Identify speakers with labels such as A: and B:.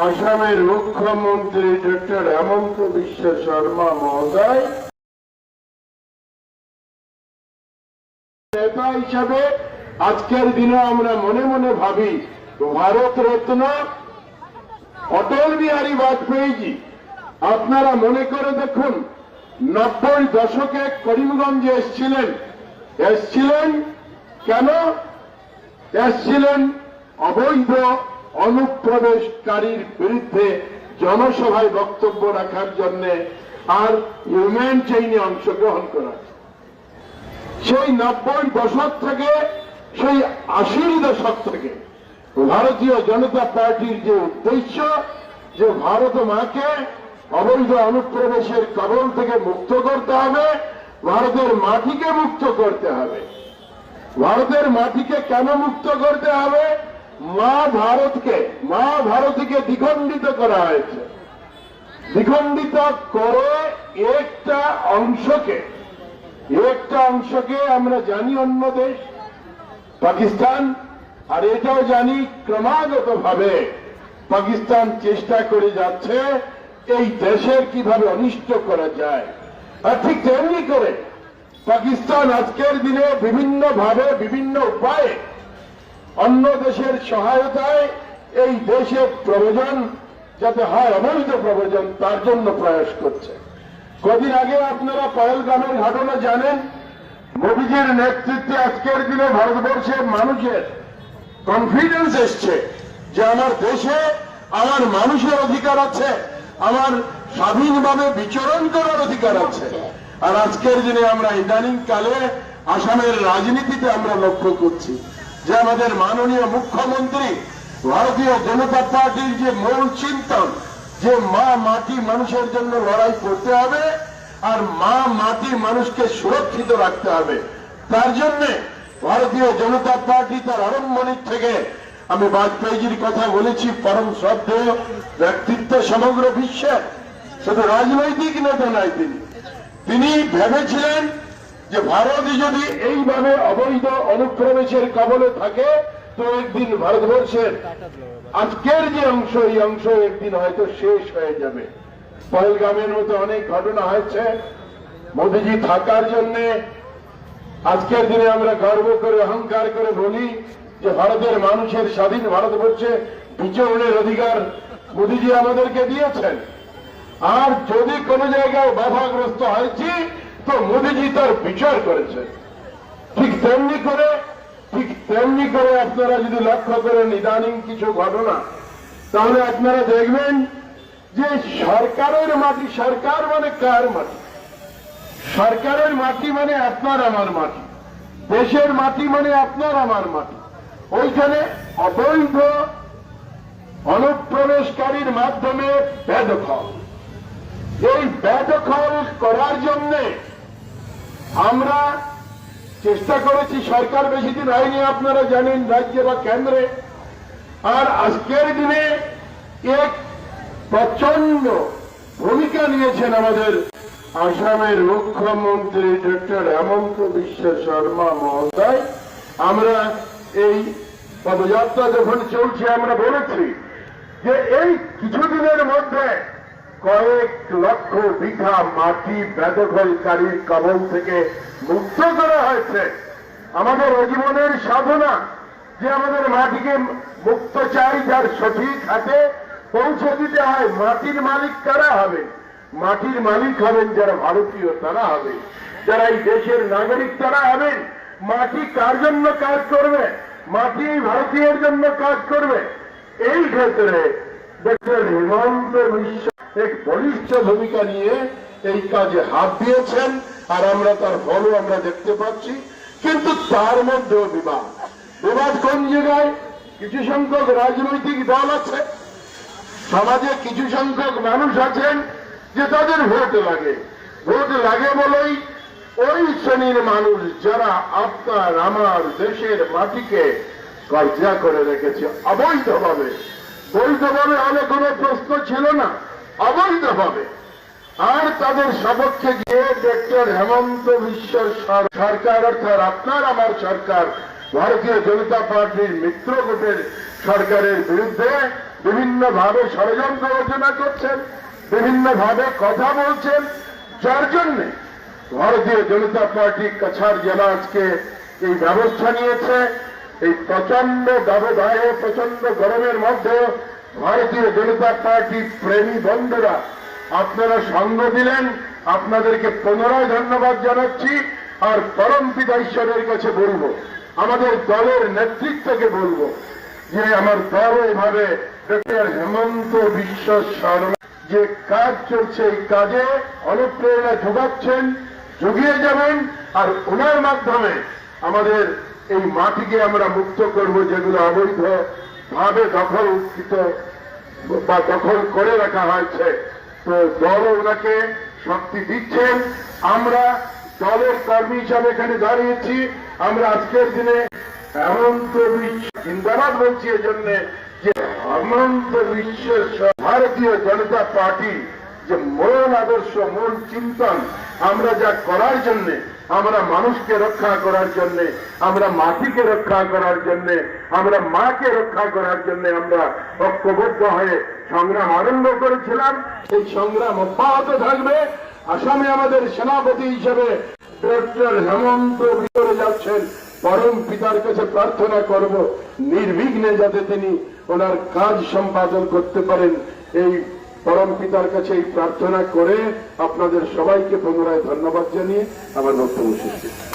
A: আসামের মুখ্যমন্ত্রী ডক্টর হেমন্ত বিশ্ব শর্মা মহোদয় নেতা হিসাবে আজকের দিনে আমরা মনে মনে ভাবি, ভারত রত্ন অটল বিহারী বাজপেয়ীজি, আপনারা মনে করে দেখুন, নব্বই দশকে করিমগঞ্জে এসছিলেন। এসছিলেন কেন? এসছিলেন অবৈধ অনুপ্রবেশকারীর বিরুদ্ধে জনসভায় বক্তব্য রাখার জন্য আর হিউম্যান চেইনে অংশগ্রহণ করার সেই নব্বই দশক থেকে, সেই আশির দশক থেকে ভারতীয় জনতা পার্টির যে উদ্দেশ্য, যে ভারত মাকে অবৈধ অনুপ্রবেশের কবল থেকে মুক্ত করতে হবে, ভারতের মাটিকে মুক্ত করতে হবে। ভারতের মাটিকে কেন মুক্ত করতে হবে? মা ভারতকে, মা ভারতীকে দ্বিখণ্ডিত করা হয়েছে। দ্বিখণ্ডিত করে একটা অংশকে একটা অংশকে আমরা জানি অন্য দেশ, পাকিস্তান, আর এটাও জানি ক্রমাগত ভাবে পাকিস্তান চেষ্টা করে যাচ্ছে এই দেশের কীভাবে অনিষ্ট করা যায়। আর ঠিক তেমনি করে পাকিস্তান আজকের দিনে বিভিন্ন ভাবে বিভিন্ন উপায়ে অন্য দেশের সহায়তায় এই দেশের প্রয়োজন যাতে হয় অবৈধ প্রয়োজন, তার জন্য প্রয়াস করছে। কদিন আগে আপনারা পয়েলগামের ঘটনা জানেন, মোদীজির নেতৃত্বে আজকের দিনে ভারতবর্ষের মানুষের কনফিডেন্স এসছে যে আমার দেশে আমার মানুষের অধিকার আছে, আমার স্বাধীনভাবে বিচরণ করার অধিকার আছে। আর আজকের দিনে আমরা ইদানিং কালে আসামের রাজনীতিতে আমরা লক্ষ্য করছি। যে আমাদের মাননীয় মুখ্যমন্ত্রী ভারতীয় জনতা পার্টির যে মূল চিন্তন, যে মা মাটি মানুষের জন্য লড়াই করতে হবে আর মা মাটি মানুষকে সুরক্ষিত রাখতে হবে। তার জন্য ভারতীয় জনতা পার্টি তার আরম্ভনিক থেকে আমি বাজপেয়ীজির কথা বলেছি, পরম শ্রদ্ধেয় ব্যক্তিত্ব সমগ্র বিশ্বের শুধু রাজনৈতিক নেতা নাই তিনি। তিনি ভেবেছিলেন যে ভারত যদি এইভাবে অবৈধ অনুপ্রবেশের কবলে থাকে, তো একদিন ভারতবর্ষের আজকের যে অংশ, এই অংশ একদিন হয়তো শেষ হয়ে যাবে। পহেলগামের মতো অনেক ঘটনা হয়েছে। মোদীজি থাকার জন্য আজকের দিনে আমরা গর্ব করে, অহংকার করে বলি যে ভারতের মানুষের স্বাধীন ভারতবর্ষে বিচরণের অধিকার মোদীজি আমাদেরকে দিয়েছেন। আর যদি কোনো জায়গায় বাধাগ্রস্ত হয়েছি তো মোদীজি তার বিচার করেছেন। ঠিক তেমনি করে, ঠিক তেমনি করে আপনারা যদি লক্ষ্য করেন ইদানিং কিছু ঘটনা, তাহলে আপনারা দেখবেন যে সরকারের মাটি, সরকার মানে কার মাটি? সরকারের মাটি মানে আপনার আমার মাটি। দেশের মাটি মানে আপনার আমার মাটি। ওইখানে অবৈধ অনুপ্রবেশকারীর মাধ্যমে বেদখল এই বেদখল করার জন্য আমরা চেষ্টা করেছি সরকার বেশি দিন হয়নি আপনারা জানেন রাজ্যে বা কেন্দ্রে। আর আজকের দিনে এক প্রচণ্ড ভূমিকা নিয়েছেন আমাদের আসামের মুখ্যমন্ত্রী ডক্টর হেমন্ত বিশ্ব শর্মা মহোদয়। আমরা এই পদযাত্রা যখন চলছে, আমরা বলেছি যে এই কিছুদিনের মধ্যে কয়েক লক্ষ বিঘা মাটি বেদখলকারীর কবল থেকে মুক্ত করা হয়েছে। আমাদের জীবনের সাধনা যে আমাদের মাটিকে মুক্ত চাই, যার সঠিক হাতে পৌঁছে দিতে হয়, মাটির মালিক কারা হবে। মাটির মালিক হবেন যারা ভারতীয় তারা হবে। যারা এই দেশের নাগরিক তারা হবেন মাটি কার জন্য কাজ করবে? মাটি ভারতীয়ের জন্য কাজ করবে? এই ক্ষেত্রে ডক্টর হেমন্ত বিশ্ব এক বলিষ্ঠ ভূমিকা নিয়ে এই কাজে হাত দিয়েছেন আর আমরা তার ফলও আমরা দেখতে পাচ্ছি। কিন্তু তার মধ্যেও বিবাদ। বিবাদ কোন জায়গায়? কিছু সংখ্যক রাজনৈতিক দল আছে, সমাজে কিছু সংখ্যক মানুষ আছেন যে তাদের ভোট লাগে। ভোট লাগে বলেই ওই শ্রেণির মানুষ যারা আপনার, আমার দেশের মাটিকে কবজা করে রেখেছে, অবৈধভাবে। বৈধভাবে হলে কোনো প্রশ্ন ছিল না। অবৈধভাবে। আর তাদের সপক্ষে গিয়ে ডক্টর হেমন্ত বিশ্ব সরকার, অর্থাৎ আপনার আমার সরকার, ভারতীয় জনতা পার্টির মিত্র গোটের সরকারের বিরুদ্ধে বিভিন্ন ভাবে ষড়যন্ত্র রচনা করছেন বিভিন্ন ভাবে কথা বলছেন। যার জন্যে ভারতীয় জনতা পার্টি কাছাড় জেলা আজকে এই ব্যবস্থা নিয়েছে। এই প্রচণ্ড দাবদাহে প্রচণ্ড গরমের মধ্যেও ভারতীয় জনতা পার্টি প্রেমী বন্ধুরা, আপনারা সঙ্গ দিলেন, আপনাদেরকে পুনরায় ধন্যবাদ জানাচ্ছি, আর পরম পিতা ঈশ্বরের কাছে বলব, আমাদের দলের নেতৃত্বকে বলব যে আমার দল এভাবে ডক্টর হেমন্ত বিশ্ব শর্মা যে কাজ চলছে এই কাজে অনুপ্রেরণা যোগাচ্ছেন, জুগিয়ে যাবেন, আর ওনার মাধ্যমে আমাদের এই মাটিকে আমরা মুক্ত করব যেগুলো অবৈধ ভাবে দখলকৃত বা দখল করে রাখা হয়েছে। তো দল ওনাকে শক্তি দিচ্ছেন। আমরা দলের কর্মী হিসাবে এখানে দাঁড়িয়েছি। আমরা আজকের দিনে হেমন্ত বিশ্ব, জিন্দাবাদ বলছি এজন্য যে হেমন্ত বিশ্বের ভারতীয় জনতা পার্টি যে মূল আদর্শ মূল চিন্তন, আমরা যা করার জন্য, আমরা মানুষকে রক্ষা করার জন্য, আমরা মাটিকে রক্ষা করার জন্য, আমরা মাকে রক্ষা করার জন্য আমরা ঐক্যবদ্ধ হয়ে সংগ্রাম আরম্ভ করেছিলাম। এই সংগ্রাম অব্যাহত থাকবে। আসামে আমাদের সেনাপতি হিসেবে ডক্টর হেমন্ত ভিতরে যাচ্ছেন। পরম পিতার কাছে প্রার্থনা করব, নির্বিঘ্নে যাতে তিনি ওনার কাজ সম্পাদন করতে পারেন। এই পরম পিতার কাছে এই প্রার্থনা করে আপনাদের সবাইকে পুনরায় ধন্যবাদ জানিয়ে আমার বক্তব্য শেষ।